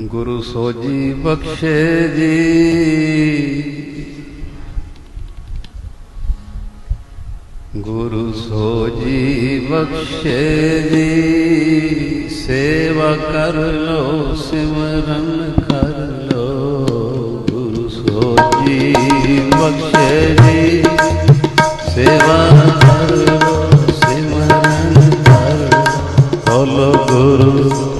ਗੁਰੂ ਸੋਜੀ ਬਖਸ਼ੇ ਜੀ। ਗੁਰੂ ਸੋਜੀ ਬਖਸ਼ੇ ਜੀ। ਸੇਵਾ ਕਰ ਲੋ, ਸਿਮਰਨ ਕਰ ਲੋ। ਗੁਰੂ ਸੋਜੀ ਬਖਸ਼ੇ ਜੀ। ਸੇਵਾ ਕਰ ਲੋ, ਸਿਮਰਨ ਕਰ ਲੋ। ਗੁਰੂ।